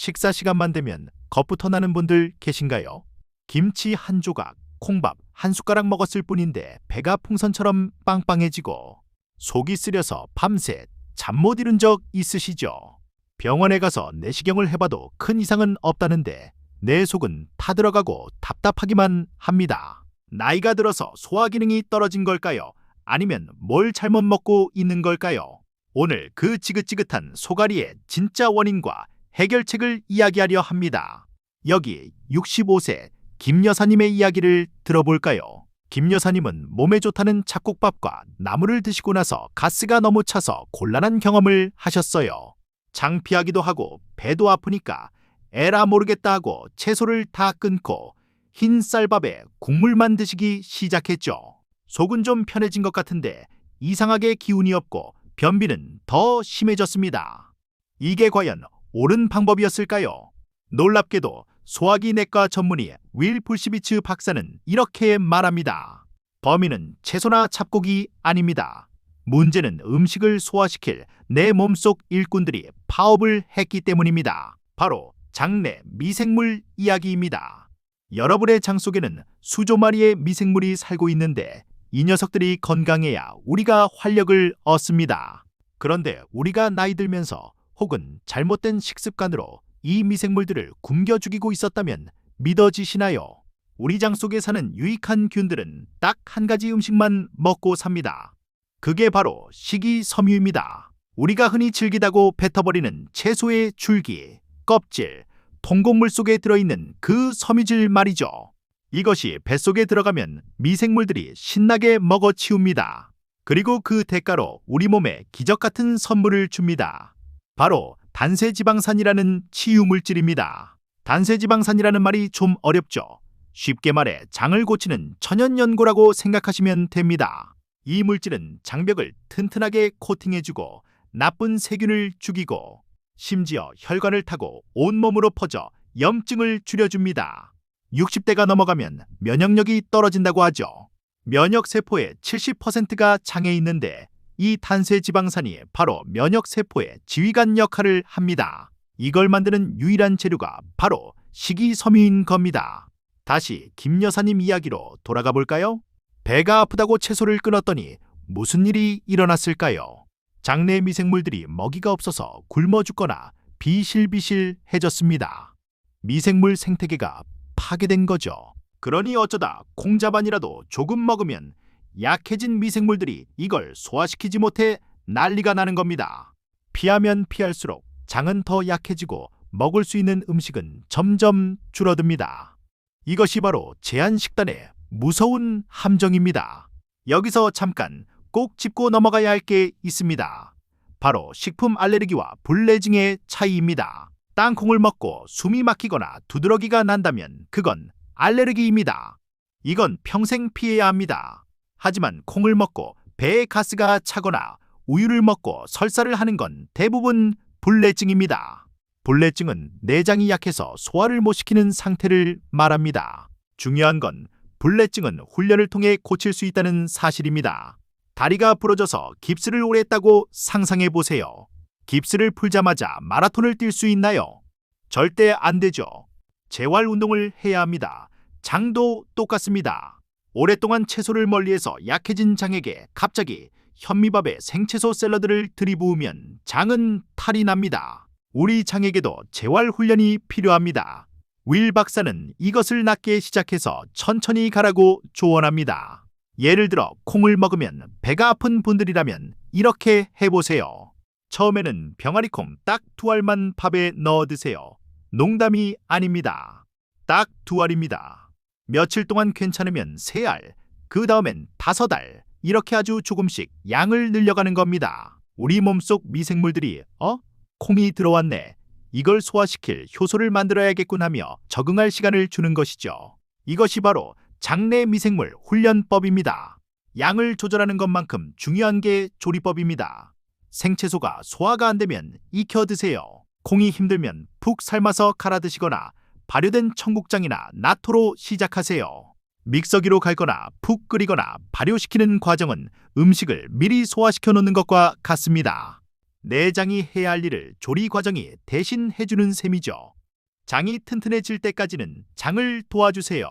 식사 시간만 되면 겁부터 나는 분들 계신가요? 김치 한 조각, 콩밥 한 숟가락 먹었을 뿐인데 배가 풍선처럼 빵빵해지고 속이 쓰려서 밤새 잠 못 이룬 적 있으시죠? 병원에 가서 내시경을 해봐도 큰 이상은 없다는데 내 속은 타들어가고 답답하기만 합니다. 나이가 들어서 소화 기능이 떨어진 걸까요? 아니면 뭘 잘못 먹고 있는 걸까요? 오늘 그 지긋지긋한 소가리의 진짜 원인과 해결책을 이야기하려 합니다. 여기 65세 김 여사님의 이야기를 들어볼까요? 김 여사님은 몸에 좋다는 잡곡밥과 나물을 드시고 나서 가스가 너무 차서 곤란한 경험을 하셨어요. 장피하기도 하고 배도 아프니까 에라 모르겠다 하고 채소를 다 끊고 흰 쌀밥에 국물만 드시기 시작했죠. 속은 좀 편해진 것 같은데 이상하게 기운이 없고 변비는 더 심해졌습니다. 이게 과연 옳은 방법이었을까요? 놀랍게도 소화기 내과 전문의 윌 풀시비츠 박사는 이렇게 말합니다. 범인은 채소나 잡곡이 아닙니다. 문제는 음식을 소화시킬 내 몸속 일꾼들이 파업을 했기 때문입니다. 바로 장내 미생물 이야기입니다. 여러분의 장 속에는 수조 마리의 미생물이 살고 있는데 이 녀석들이 건강해야 우리가 활력을 얻습니다. 그런데 우리가 나이 들면서 혹은 잘못된 식습관으로 이 미생물들을 굶겨 죽이고 있었다면 믿어지시나요? 우리 장 속에 사는 유익한 균들은 딱 한 가지 음식만 먹고 삽니다. 그게 바로 식이섬유입니다. 우리가 흔히 즐기다고 뱉어버리는 채소의 줄기, 껍질, 통곡물 속에 들어있는 그 섬유질 말이죠. 이것이 뱃속에 들어가면 미생물들이 신나게 먹어치웁니다. 그리고 그 대가로 우리 몸에 기적 같은 선물을 줍니다. 바로 단세지방산이라는 치유물질입니다. 단세지방산이라는 말이 좀 어렵죠. 쉽게 말해 장을 고치는 천연연고라고 생각하시면 됩니다. 이 물질은 장벽을 튼튼하게 코팅해주고 나쁜 세균을 죽이고 심지어 혈관을 타고 온몸으로 퍼져 염증을 줄여줍니다. 60대가 넘어가면 면역력이 떨어진다고 하죠. 면역세포의 70%가 장에 있는데 이 단세지방산이 바로 면역세포의 지휘관 역할을 합니다. 이걸 만드는 유일한 재료가 바로 식이섬유인 겁니다. 다시 김 여사님 이야기로 돌아가 볼까요? 배가 아프다고 채소를 끊었더니 무슨 일이 일어났을까요? 장내 미생물들이 먹이가 없어서 굶어 죽거나 비실비실해졌습니다. 미생물 생태계가 파괴된 거죠. 그러니 어쩌다 콩자반이라도 조금 먹으면 약해진 미생물들이 이걸 소화시키지 못해 난리가 나는 겁니다. 피하면 피할수록 장은 더 약해지고 먹을 수 있는 음식은 점점 줄어듭니다. 이것이 바로 제한식단의 무서운 함정입니다. 여기서 잠깐 꼭 짚고 넘어가야 할 게 있습니다. 바로 식품 알레르기와 불내증의 차이입니다. 땅콩을 먹고 숨이 막히거나 두드러기가 난다면 그건 알레르기입니다. 이건 평생 피해야 합니다. 하지만 콩을 먹고 배에 가스가 차거나 우유를 먹고 설사를 하는 건 대부분 불내증입니다. 불내증은 내장이 약해서 소화를 못 시키는 상태를 말합니다. 중요한 건 불내증은 훈련을 통해 고칠 수 있다는 사실입니다. 다리가 부러져서 깁스를 오래 했다고 상상해 보세요. 깁스를 풀자마자 마라톤을 뛸 수 있나요? 절대 안 되죠. 재활 운동을 해야 합니다. 장도 똑같습니다. 오랫동안 채소를 멀리해서 약해진 장에게 갑자기 현미밥에 생채소 샐러드를 들이부으면 장은 탈이 납니다. 우리 장에게도 재활 훈련이 필요합니다. 윌 박사는 이것을 낫게 시작해서 천천히 가라고 조언합니다. 예를 들어 콩을 먹으면 배가 아픈 분들이라면 이렇게 해보세요. 처음에는 병아리콩 딱 두 알만 밥에 넣어 드세요. 농담이 아닙니다. 딱 두 알입니다. 며칠 동안 괜찮으면 세 알, 그 다음엔 다섯 알, 이렇게 아주 조금씩 양을 늘려가는 겁니다. 우리 몸속 미생물들이 어? 콩이 들어왔네. 이걸 소화시킬 효소를 만들어야겠군 하며 적응할 시간을 주는 것이죠. 이것이 바로 장내 미생물 훈련법입니다. 양을 조절하는 것만큼 중요한 게 조리법입니다. 생채소가 소화가 안 되면 익혀 드세요. 콩이 힘들면 푹 삶아서 갈아 드시거나 발효된 청국장이나 나토로 시작하세요. 믹서기로 갈거나 푹 끓이거나 발효시키는 과정은 음식을 미리 소화시켜 놓는 것과 같습니다. 내장이 해야 할 일을 조리 과정이 대신 해주는 셈이죠. 장이 튼튼해질 때까지는 장을 도와주세요.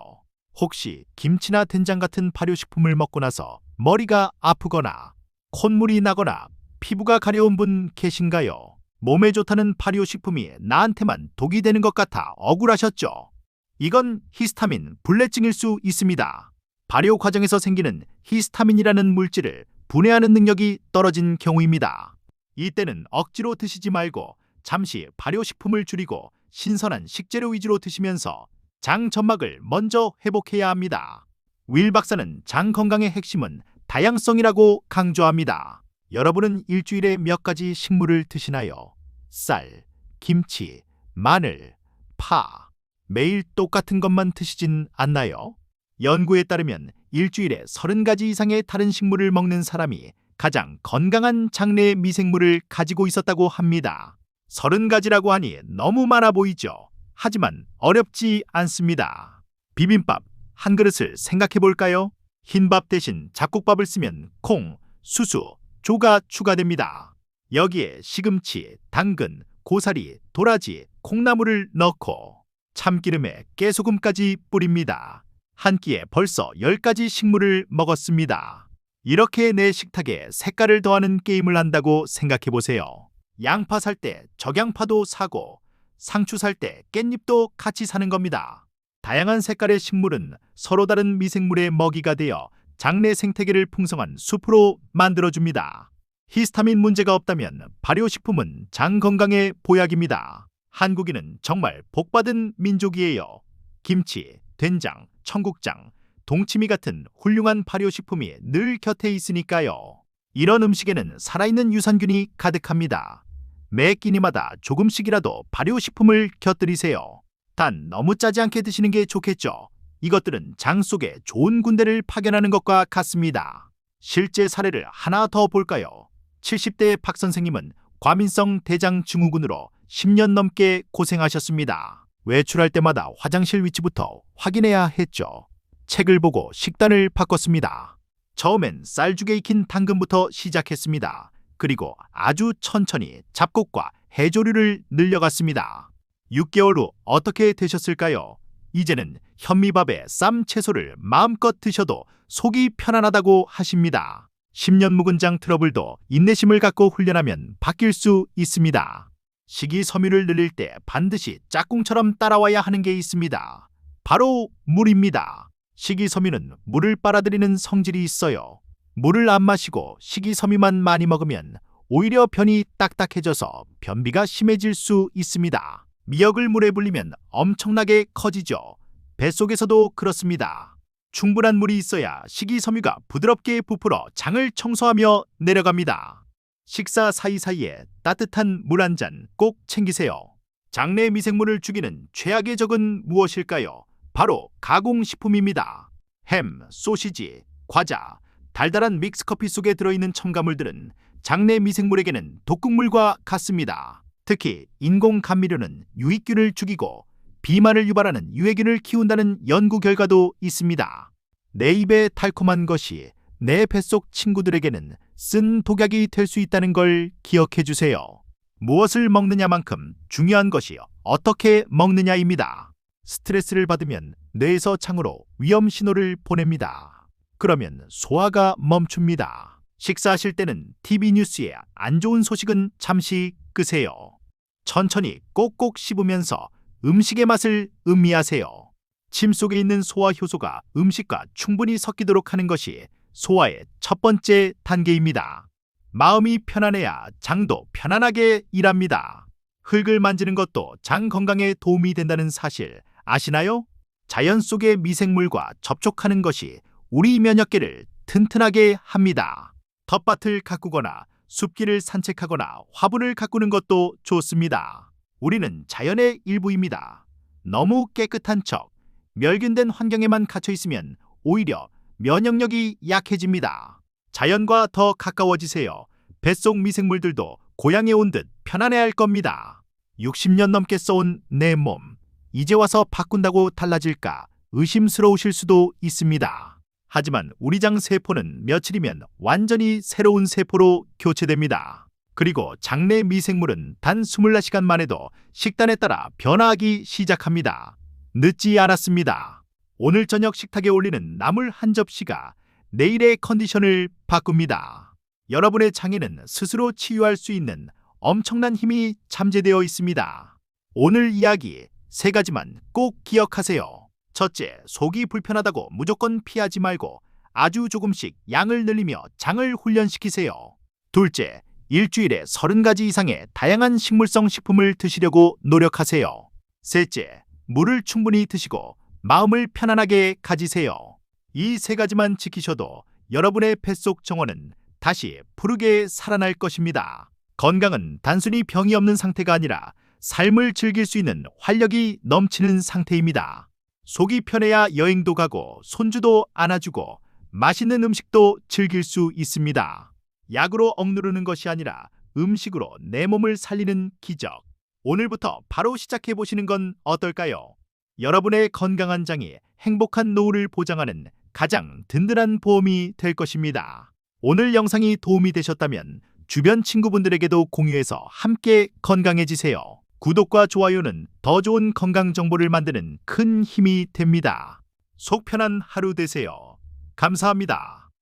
혹시 김치나 된장 같은 발효식품을 먹고 나서 머리가 아프거나 콧물이 나거나 피부가 가려운 분 계신가요? 몸에 좋다는 발효식품이 나한테만 독이 되는 것 같아 억울하셨죠? 이건 히스타민 불내증일 수 있습니다. 발효 과정에서 생기는 히스타민이라는 물질을 분해하는 능력이 떨어진 경우입니다. 이때는 억지로 드시지 말고 잠시 발효식품을 줄이고 신선한 식재료 위주로 드시면서 장 점막을 먼저 회복해야 합니다. 윌 박사는 장 건강의 핵심은 다양성이라고 강조합니다. 여러분은 일주일에 몇 가지 식물을 드시나요? 쌀, 김치, 마늘, 파. 매일 똑같은 것만 드시진 않나요? 연구에 따르면 일주일에 30가지 이상의 다른 식물을 먹는 사람이 가장 건강한 장내 미생물을 가지고 있었다고 합니다. 30가지라고 하니 너무 많아 보이죠? 하지만 어렵지 않습니다. 비빔밥 한 그릇을 생각해 볼까요? 흰밥 대신 잡곡밥을 쓰면 콩, 수수, 조가 추가됩니다. 여기에 시금치, 당근, 고사리, 도라지, 콩나물을 넣고 참기름에 깨소금까지 뿌립니다. 한 끼에 벌써 10가지 식물을 먹었습니다. 이렇게 내 식탁에 색깔을 더하는 게임을 한다고 생각해 보세요. 양파 살 때 적양파도 사고 상추 살 때 깻잎도 같이 사는 겁니다. 다양한 색깔의 식물은 서로 다른 미생물의 먹이가 되어 장내 생태계를 풍성한 숲으로 만들어줍니다. 히스타민 문제가 없다면 발효식품은 장 건강의 보약입니다. 한국인은 정말 복받은 민족이에요. 김치, 된장, 청국장, 동치미 같은 훌륭한 발효식품이 늘 곁에 있으니까요. 이런 음식에는 살아있는 유산균이 가득합니다. 매 끼니마다 조금씩이라도 발효식품을 곁들이세요. 단 너무 짜지 않게 드시는 게 좋겠죠. 이것들은 장 속에 좋은 군대를 파견하는 것과 같습니다. 실제 사례를 하나 더 볼까요? 70대 박 선생님은 과민성 대장 증후군으로 10년 넘게 고생하셨습니다. 외출할 때마다 화장실 위치부터 확인해야 했죠. 책을 보고 식단을 바꿨습니다. 처음엔 쌀죽에 익힌 당근부터 시작했습니다. 그리고 아주 천천히 잡곡과 해조류를 늘려갔습니다. 6개월 후 어떻게 되셨을까요? 이제는 현미밥에 쌈 채소를 마음껏 드셔도 속이 편안하다고 하십니다. 10년 묵은 장 트러블도 인내심을 갖고 훈련하면 바뀔 수 있습니다. 식이섬유를 늘릴 때 반드시 짝꿍처럼 따라와야 하는 게 있습니다. 바로 물입니다. 식이섬유는 물을 빨아들이는 성질이 있어요. 물을 안 마시고 식이섬유만 많이 먹으면 오히려 변이 딱딱해져서 변비가 심해질 수 있습니다. 미역을 물에 불리면 엄청나게 커지죠. 뱃속에서도 그렇습니다. 충분한 물이 있어야 식이섬유가 부드럽게 부풀어 장을 청소하며 내려갑니다. 식사 사이사이에 따뜻한 물 한 잔 꼭 챙기세요. 장내 미생물을 죽이는 최악의 적은 무엇일까요? 바로 가공식품입니다. 햄, 소시지, 과자, 달달한 믹스커피 속에 들어있는 첨가물들은 장내 미생물에게는 독극물과 같습니다. 특히 인공 감미료는 유익균을 죽이고 비만을 유발하는 유해균을 키운다는 연구 결과도 있습니다. 내 입에 달콤한 것이 내 뱃속 친구들에게는 쓴 독약이 될 수 있다는 걸 기억해 주세요. 무엇을 먹느냐만큼 중요한 것이 어떻게 먹느냐입니다. 스트레스를 받으면 뇌에서 창으로 위험 신호를 보냅니다. 그러면 소화가 멈춥니다. 식사하실 때는 TV 뉴스에 안 좋은 소식은 잠시 끄세요. 천천히 꼭꼭 씹으면서 음식의 맛을 음미하세요. 침 속에 있는 소화 효소가 음식과 충분히 섞이도록 하는 것이 소화의 첫 번째 단계입니다. 마음이 편안해야 장도 편안하게 일합니다. 흙을 만지는 것도 장 건강에 도움이 된다는 사실 아시나요? 자연 속의 미생물과 접촉하는 것이 우리 면역계를 튼튼하게 합니다. 텃밭을 가꾸거나 숲길을 산책하거나 화분을 가꾸는 것도 좋습니다. 우리는 자연의 일부입니다. 너무 깨끗한 척, 멸균된 환경에만 갇혀 있으면 오히려 면역력이 약해집니다. 자연과 더 가까워지세요. 뱃속 미생물들도 고향에 온 듯 편안해할 겁니다. 60년 넘게 써온 내 몸, 이제 와서 바꾼다고 달라질까 의심스러우실 수도 있습니다. 하지만 우리 장 세포는 며칠이면 완전히 새로운 세포로 교체됩니다. 그리고 장내 미생물은 단 24시간 만에도 식단에 따라 변화하기 시작합니다. 늦지 않았습니다. 오늘 저녁 식탁에 올리는 나물 한 접시가 내일의 컨디션을 바꿉니다. 여러분의 장에는 스스로 치유할 수 있는 엄청난 힘이 잠재되어 있습니다. 오늘 이야기 세 가지만 꼭 기억하세요. 첫째, 속이 불편하다고 무조건 피하지 말고 아주 조금씩 양을 늘리며 장을 훈련시키세요. 둘째, 일주일에 30가지 이상의 다양한 식물성 식품을 드시려고 노력하세요. 셋째, 물을 충분히 드시고 마음을 편안하게 가지세요. 이 세 가지만 지키셔도 여러분의 뱃속 정원은 다시 푸르게 살아날 것입니다. 건강은 단순히 병이 없는 상태가 아니라 삶을 즐길 수 있는 활력이 넘치는 상태입니다. 속이 편해야 여행도 가고 손주도 안아주고 맛있는 음식도 즐길 수 있습니다. 약으로 억누르는 것이 아니라 음식으로 내 몸을 살리는 기적. 오늘부터 바로 시작해 보시는 건 어떨까요? 여러분의 건강한 장이 행복한 노후를 보장하는 가장 든든한 보험이 될 것입니다. 오늘 영상이 도움이 되셨다면 주변 친구분들에게도 공유해서 함께 건강해지세요. 구독과 좋아요는 더 좋은 건강 정보를 만드는 큰 힘이 됩니다. 속 편한 하루 되세요. 감사합니다.